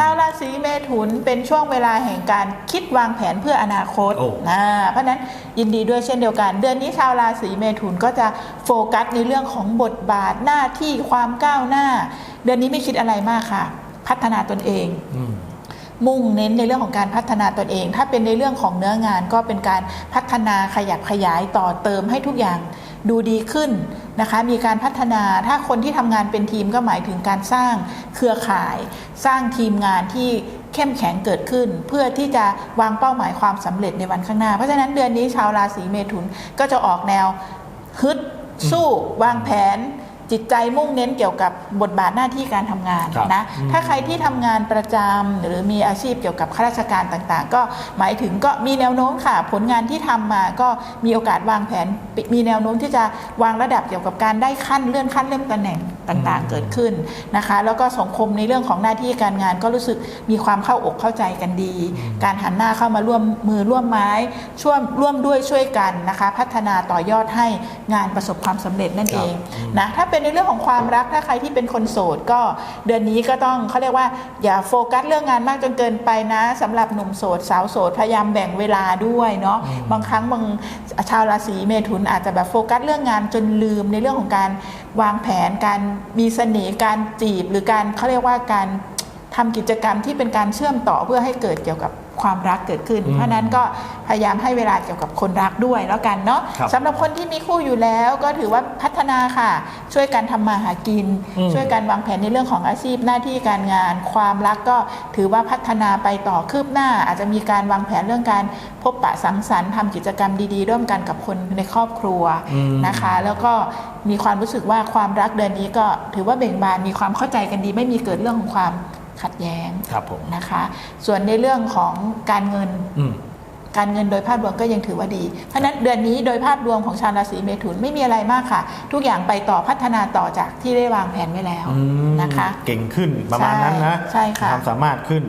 ชาวราศีเมถุนเป็นช่วงเวลาแห่งการคิดวางแผนเพื่ออนาคตโอ้นะเพราะฉะนั้นยินดีด้วยเช่นเดียวกัน เดือนนี้ชาวราศีเมถุนก็จะโฟกัสในเรื่องของบทบาทหน้าที่ความก้าวหน้า เดือนนี้ไม่คิดอะไรมากค่ะ พัฒนาตนเองอืมมุ่งเน้นในเรื่องของการพัฒนาตนเอง ถ้าเป็นในเรื่องของเนื้องานก็เป็นการพัฒนาขยับขยายต่อเติมให้ทุกอย่าง ดูดีขึ้นนะคะมีการพัฒนาถ้าคนที่ทำงานเป็นทีมก็หมายถึงการสร้างเครือข่าย สร้างทีมงานที่เข้มแข็งเกิดขึ้น เพื่อที่จะวางเป้าหมายความสำเร็จในวันข้างหน้า เพราะฉะนั้นเดือนนี้ชาวราศีเมถุนก็จะออกแนวฮึดสู้วางแผน จิตใจมุ่งเน้นเกี่ยวกับบทบาทหน้าที่การทำงานครับนะอืมถ้าใครที่ทำงานประจำหรือมีอาชีพเกี่ยวกับข้าราชการต่างๆ ก็หมายถึงก็มีแนวโน้มค่ะ ผลงานที่ทำมาก็มีโอกาสวางแผน มีแนวโน้มที่จะวางระดับเกี่ยวกับการได้ขั้นเลื่อนขั้นเลื่อนตำแหน่งต่างๆเกิดขึ้นนะคะ แล้วก็สังคมในเรื่องของหน้าที่การงานก็รู้สึกมีความเข้าอกเข้าใจกันดี การหันหน้าเข้ามาร่วมมือร่วมไม้ช่วยร่วมด้วยช่วยกันนะคะ พัฒนาต่อยอดให้งานประสบความสำเร็จนั่นครับเองนะถ้าเป็นในเรื่องของความรักถ้าใครที่เป็นคนโสดก็เดือนนี้ก็ต้องเขาเรียกว่าอย่าโฟกัสเรื่องงานมากจนเกินไปนะสำหรับหนุ่มโสดสาวโสดพยายามแบ่งเวลาด้วยเนาะบางครั้งบางชาวราศีเมถุนอาจจะแบบโฟกัสเรื่องงานจนลืมในเรื่องของการ วางแผนการมีเสน่ห์การจีบหรือการเขาเรียกว่าการทำกิจกรรมที่เป็นการเชื่อมต่อเพื่อให้เกิดเกี่ยวกับ ความรักเกิดขึ้นอืมเพราะฉะนั้นก็พยายามให้เวลาเกี่ยวกับคนรักด้วยแล้วกันเนาะครับสำหรับคนที่มีคู่อยู่แล้วก็ถือว่าพัฒนาค่ะ ช่วยกันทำมาหากินอืมช่วยกันวางแผนในเรื่องของอาชีพหน้าที่การงาน ความรักก็ถือว่าพัฒนาไปต่อคืบหน้า อาจจะมีการวางแผนเรื่องการพบปะสังสรรค์ทำกิจกรรมดีๆ ร่วมกันกับคนในครอบครัวอืมนะคะ แล้วก็มีความรู้สึกว่าความรักเดือนนี้ก็ถือว่าเบ่งบานมีความเข้าใจกันดี ไม่มีเกิดเรื่องของความ ขัดแย้งครับผมนะคะ ส่วนในเรื่องของการเงินอืมการเงินโดยภาพรวมก็ยังถือว่าดี เพราะฉะนั้นเดือนนี้โดยภาพรวมของชาวราศีเมถุนไม่มีอะไรมากค่ะ ทุกอย่างไปต่อพัฒนาต่อจากที่ได้วางแผนไว้แล้วอืมนะคะ เก่งขึ้นประมาณนั้นนะใช่ใช่ค่ะความสามารถขึ้น